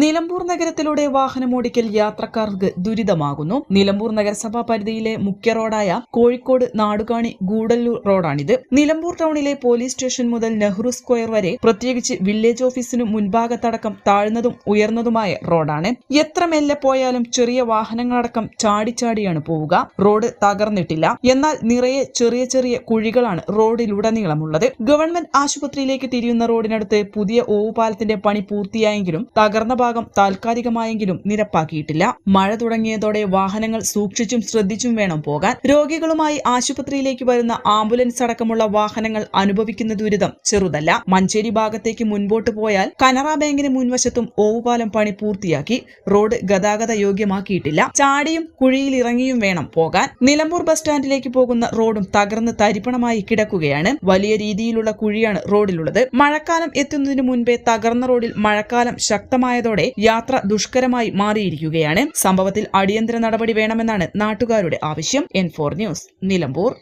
Nilambur നഗരത്തിലൂടെ വാഹനമോടിക്കൽ യാത്രക്കാർക്ക് ദുരിതമാകുന്നു. നിലമ്പൂർ നഗരസഭാ പരിധിയിലെ മുഖ്യ റോഡായ കോഴിക്കോട് നാടുകാണി ഗൂഡല്ലൂർ റോഡാണിത്. നിലമ്പൂർ ടൗണിലെ പോലീസ് സ്റ്റേഷൻ മുതൽ നെഹ്റു സ്ക്വയർ വരെ പ്രത്യേകിച്ച് വില്ലേജ് ഓഫീസിനു മുൻഭാഗത്തടക്കം താഴ്ന്നതും ഉയർന്നതുമായ റോഡാണ്. എത്ര മെല്ലെ പോയാലും ചെറിയ വാഹനങ്ങളടക്കം ചാടിച്ചാടിയാണ് പോവുക. റോഡ് തകർന്നിട്ടില്ല. എന്നാൽ നിറയെ ചെറിയ ചെറിയ കുഴികളാണ് റോഡിലുടനീളമുള്ളത്. ഗവൺമെന്റ് ആശുപത്രിയിലേക്ക് തിരിയുന്ന റോഡിനടുത്ത് പുതിയ ഓവുപാലത്തിന്റെ പണി പൂർത്തിയായെങ്കിലും തകർന്ന ഭാഗം താൽക്കാലികമായെങ്കിലും നിരപ്പാക്കിയിട്ടില്ല. മഴ തുടങ്ങിയതോടെ വാഹനങ്ങൾ സൂക്ഷിച്ചും ശ്രദ്ധിച്ചും വേണം പോകാൻ. രോഗികളുമായി ആശുപത്രിയിലേക്ക് വരുന്ന ആംബുലൻസ് അടക്കമുള്ള വാഹനങ്ങൾ അനുഭവിക്കുന്ന ദുരിതം ചെറുതല്ല. മഞ്ചേരി ഭാഗത്തേക്ക് മുൻപോട്ട് പോയാൽ കനറ ബാങ്കിന് മുൻവശത്തും ഓവുപാലം പണി പൂർത്തിയാക്കി റോഡ് ഗതാഗത യോഗ്യമാക്കിയിട്ടില്ല. ചാടിയും കുഴിയിൽ ഇറങ്ങിയും വേണം പോകാൻ. നിലമ്പൂർ ബസ് സ്റ്റാൻഡിലേക്ക് പോകുന്ന റോഡും തകർന്ന് തരിപ്പണമായി കിടക്കുകയാണ്. വലിയ രീതിയിലുള്ള കുഴിയാണ് റോഡിലുള്ളത്. മഴക്കാലം എത്തുന്നതിന് മുൻപേ തകർന്ന റോഡിൽ മഴക്കാലം ശക്തമായതോടെ യാത്ര ദുഷ്കരമായി മാറിയിരിക്കുകയാണ്. സംഭവത്തിൽ അടിയന്തര നടപടി വേണമെന്നാണ് നാട്ടുകാരുടെ ആവശ്യം. N four news Nilambur.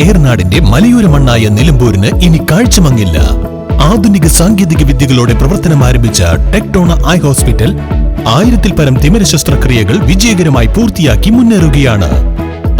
ഏറനാടിന്റെ മലയോര മണ്ണായ നിലമ്പൂരിന് ഇനി കാഴ്ചമങ്ങില്ല. ആധുനിക സാങ്കേതിക വിദ്യകളോടെ പ്രവർത്തനം ആരംഭിച്ച ടെക്ടോണ ഐ ഹോസ്പിറ്റൽ ആയിരത്തിൽ പരം തിമിര ശസ്ത്രക്രിയകൾ വിജയകരമായി പൂർത്തിയാക്കി മുന്നേറുകയാണ്.